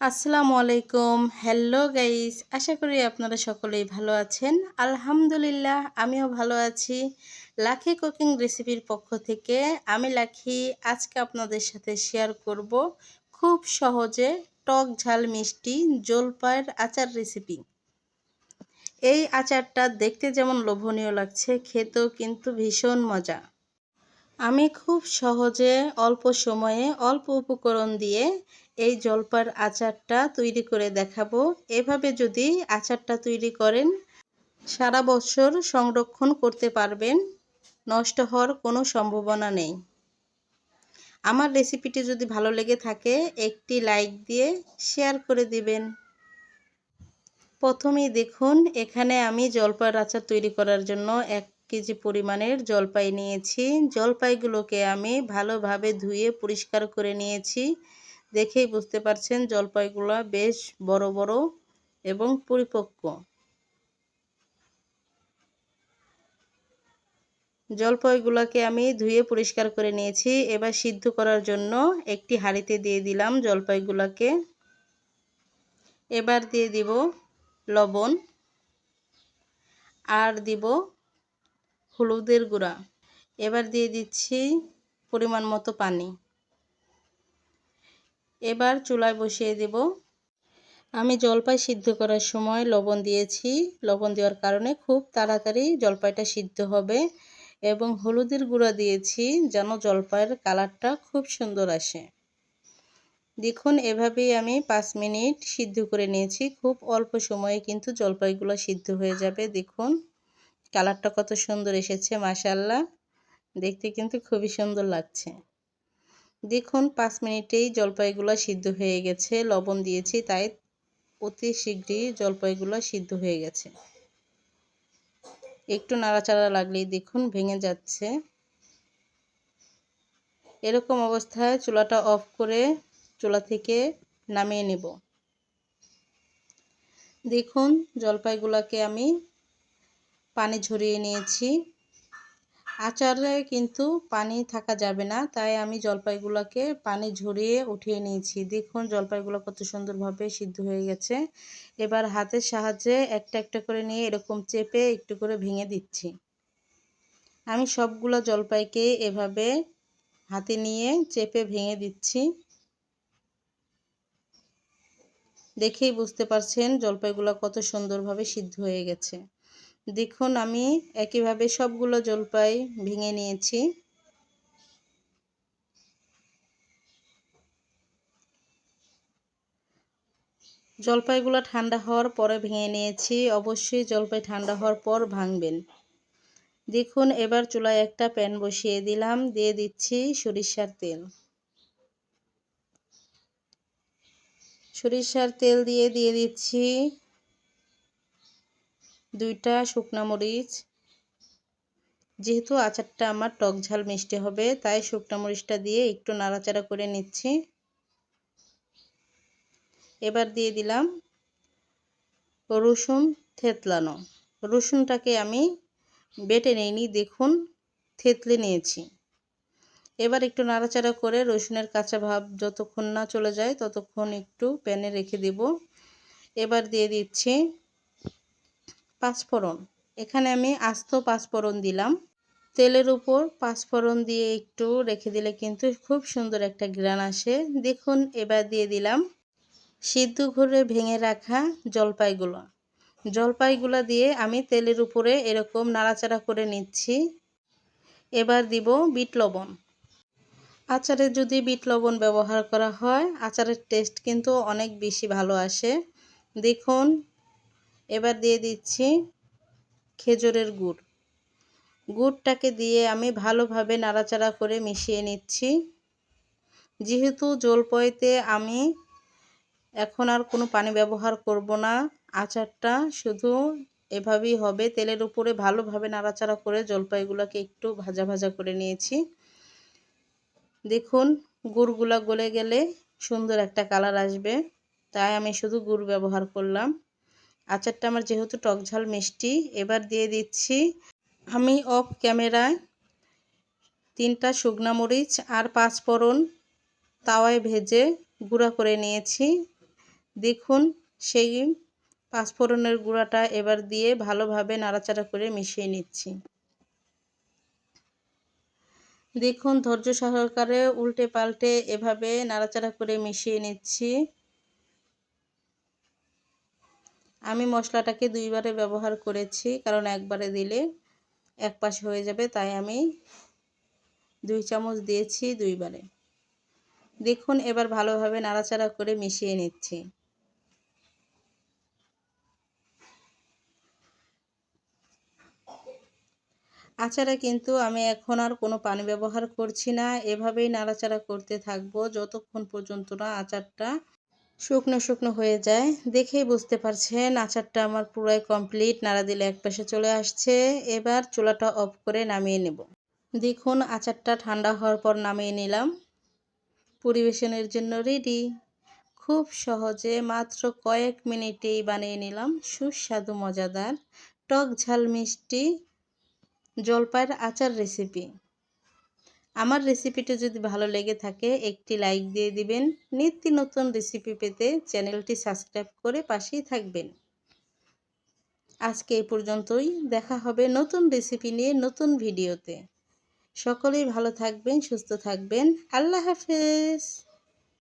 আসসালামু আলাইকুম। Hello guys আশা করি আপনারা সকলেই ভালো আছেন। আলহামদুলিল্লাহ, আমিও ভালো আছি। লাখি কুকিং রেসিপির পক্ষ থেকে আমি লাখি আজকে আপনাদের সাথে শেয়ার করব খুব সহজে টক ঝাল মিষ্টি জলপাইয়ের আচার রেসিপি এই আচারটা দেখতে যেমন লোভনীয় লাগছে, খেতেও কিন্তু ভীষণ মজা। আমি খুব সহজে অল্প সময়ে অল্প উপকরণ দিয়ে এই জলপার আচারটা তৈরি করে দেখাবো। এভাবে যদি আচারটা তৈরি করেন, সারা বছর সংরক্ষণ করতে পারবেন, নষ্ট হওয়ার কোনো সম্ভাবনা নেই। আমার রেসিপিটি যদি ভালো লেগে থাকে, একটি লাইক দিয়ে শেয়ার করে দিবেন। প্রথমেই দেখুন, এখানে আমি জলপাইয়ের আচার তৈরি করার জন্য এক কেজি পরিমাণের জলপাই নিয়েছি। জলপাইগুলোকে আমি ভালোভাবে ধুয়ে পরিষ্কার করে নিয়েছি। দেখেই বুঝতে পারছেন জলপাইগুলো বেশ বড় বড় এবং পরিপক্ক। জলপাইগুলোকে আমি ধুয়ে পরিষ্কার করে নিয়েছি। এবার সিদ্ধ করার জন্য একটি হাঁড়িতে দিয়ে দিলাম জলপাইগুলোকে। এবার দিয়ে দিব লবণ আর দিব হলুদের গুঁড়া। এবার দিয়ে দিচ্ছি পরিমাণ মতো পানি। এবার চুলায় বসিয়ে দেব। আমি জলপাই সিদ্ধ করার সময় লবণ দিয়েছি। লবণ দেওয়ার কারণে খুব তাড়াতাড়ি জলপাইটা সিদ্ধ হবে এবং হলুদের গুঁড়া দিয়েছি যেন জলপাইয়ের কালারটা খুব সুন্দর আসে। দেখুন, এভাবেই আমি পাঁচ মিনিট সিদ্ধ করে নিয়েছি। খুব অল্প সময়ে কিন্তু জলপাইগুলো সিদ্ধ হয়ে যাবে। দেখুন, কালারটা কত সুন্দর এসেছে মাসাল্লাহ দেখতে কিন্তু খুবই সুন্দর লাগছে। দেখুন, পাঁচ মিনিটেই জলপাইগুলো সিদ্ধ হয়ে গেছে। লবণ দিয়েছি, তাই অতি শীঘ্রই জলপাইগুলো সিদ্ধ হয়ে গেছে। একটু নাড়াচাড়া লাগলেই দেখুন ভেঙে যাচ্ছে। এরকম অবস্থায় চুলাটা অফ করে চুলা থেকে নামিয়ে নেব। দেখুন, জলপাইগুলোকে আমি পানি ঝরিয়ে নিয়েছি। আচারে কিন্তু পানি থাকা যাবে না, তাই আমি জলপাইগুলোকে পানি ঝরিয়ে উঠিয়ে নিয়েছি। দেখুন জলপাইগুলো কত সুন্দরভাবে সিদ্ধ হয়ে গেছে। এবার হাতের সাহায্যে একটা একটা করে নিয়ে এরকম চেপে একটু করে ভেঙে দিচ্ছি। আমি সবগুলো জলপাইকে এভাবে হাতে নিয়ে চেপে ভেঙে দিচ্ছি। দেখেই বুঝতে পারছেন জলপাইগুলো কত সুন্দরভাবে সিদ্ধ হয়ে গেছে। দেখুন, আমি একইভাবে সবগুলো জলপাই ভেঙে নিয়েছি। জলপাইগুলো ঠান্ডা হওয়ার পরে ভেঙে নিয়েছি। অবশ্যই জলপাই ঠান্ডা হওয়ার পর ভাঙবেন। দেখুন, এবার চুলায় একটা প্যান বসিয়ে দিলাম। দিয়ে দিচ্ছি সরিষার তেল। সরিষার তেল দিয়ে দিয়ে দিচ্ছি দুইটা শুকনা মরিচ। যেহেতু আচারটা আমার টক ঝাল মিষ্টি হবে, তাই শুকনা মরিচটা দিয়ে একটু নাড়াচাড়া করে নিচ্ছি। এবার দিয়ে দিলাম রসুন থেতলানো। রসুনটাকে আমি বেটে নিইনি, দেখুন, থেতলে নিয়েছি। এবার একটু নাড়াচাড়া করে রসুনের কাঁচা ভাব যতক্ষণ না চলে যায়, ততক্ষণ একটু প্যানে রেখে দিব। এবার দিয়ে দিচ্ছি পাঁচফোড়ন। এখানে আমি আস্ত পাঁচফোড়ন দিলাম। তেলের উপর পাঁচফোড়ন দিয়ে একটু রেখে দিলে কিন্তু খুব সুন্দর একটা গ্রান আসে। দেখুন, এবার দিয়ে দিলাম সিদ্ধ ঘুরে ভেঙে রাখা জলপাইগুলো। জলপাইগুলো দিয়ে আমি তেলের উপরে এরকম নাড়াচাড়া করে নিচ্ছি। এবার দিব বিট লবণ। আচারে যদি বিট লবণ ব্যবহার করা হয়, আচারের টেস্ট কিন্তু অনেক বেশি ভালো আসে। দেখুন এবার দিয়ে দিচ্ছি খেজুরের গুড়। গুড়টাকে দিয়ে আমি ভালোভাবে নাড়াচাড়া করে মিশিয়ে নিচ্ছি। যেহেতু জলপয়তে আমি এখন আর কোনো পানি ব্যবহার করব না, আচারটা শুধু এভাবেই হবে। তেলের উপরে ভালোভাবে নাড়াচাড়া করে জলপাইগুলোকে একটু ভাজা ভাজা করে নিয়েছি। দেখুন, গুড়গুলা গলে গেলে সুন্দর একটা কালার আসবে। তাই আমি শুধু গুড় ব্যবহার করলাম। আচারটা আমার যেহেতু টক ঝাল মিষ্টি, এবার দিয়ে দিচ্ছি আমি অফ ক্যামেরায় তিনটা শুকনা মরিচ আর পাঁচ ফোড়ন তাওয়ায় ভেজে গুঁড়া করে নিয়েছি। দেখুন, সেই পাঁচফোড়নের গুঁড়াটা এবার দিয়ে ভালোভাবে নাড়াচাড়া করে মিশিয়ে নিচ্ছি। দেখুন, ধৈর্য সহকারে উল্টে পাল্টে এভাবে নাড়াচাড়া করে মিশিয়ে নিচ্ছি। আমি মশলাটাকে দুইবারে ব্যবহার করেছি, কারণ একবারে দিলে এক পাশ হয়ে যাবে, তাই আমি দুই চামচ দিয়েছি দুইবারে। দেখুন, এবার ভালোভাবে নাড়াচাড়া করে মিশিয়ে নিচ্ছি। আচারে কিন্তু আমি এখন আর কোনো পানি ব্যবহার করছি না, এভাবেই নাড়াচাড়া করতে থাকব যতক্ষণ পর্যন্ত না আচারটা শুকনো শুকনো হয়ে যায়। দেখেই বুঝতে পারছেন, আচারটা আমার পুরাই কমপ্লিট নাড়া দিলে এক পাশে চলে আসছে। এবার চুলাটা অফ করে নামিয়ে নেব। দেখুন, আচারটা ঠান্ডা হওয়ার পর নামিয়ে নিলাম। পরিবেশনের জন্য রেডি খুব সহজে মাত্র কয়েক মিনিটেই বানিয়ে নিলাম। সুস্বাদু, মজাদার, টক ঝাল মিষ্টি জলপাইয়ের আচার রেসিপি আমার রেসিপিটি যদি ভালো লেগে থাকে, একটি লাইক দিয়ে দিবেন। নিত্য নতুন রেসিপি পেতে চ্যানেলটি সাবস্ক্রাইব করে পাশেই থাকবেন। আজকে এই পর্যন্তই। দেখা হবে নতুন রেসিপি নিয়ে নতুন ভিডিওতে সকলেই ভালো থাকবেন, সুস্থ থাকবেন। আল্লাহ হাফেজ।